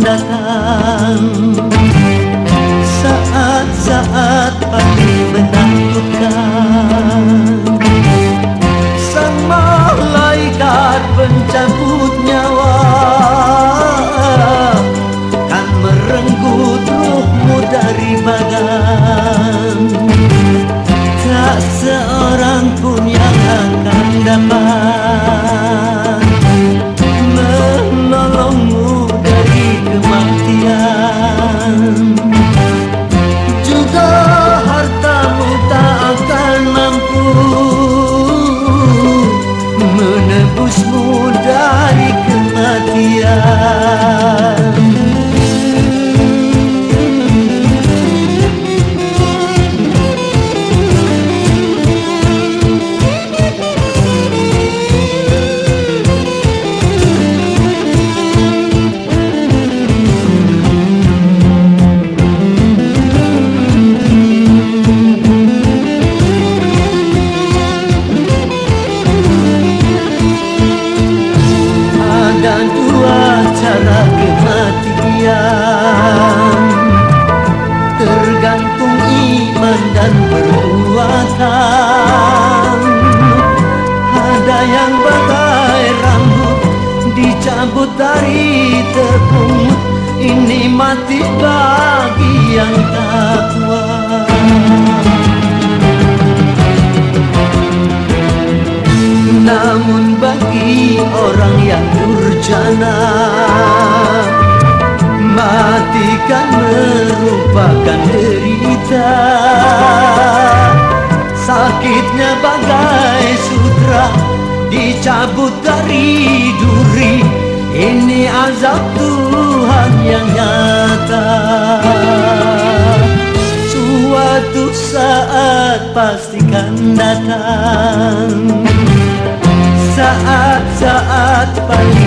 datang. Saat-saat paling menakutkan Ada dua cara kematian. Tergantung iman dan perbuatan. Ada yang bagai rambut Dicabut dari tepung Ini mati bagi yang takwa orang yang durjana. Mati kan merupakan derita. Sakitnya bagai sutra Dicabut dari duri. Ini azab Tuhan yang nyata. Suatu saat pastikan datang. Saat-saat paling menakutkan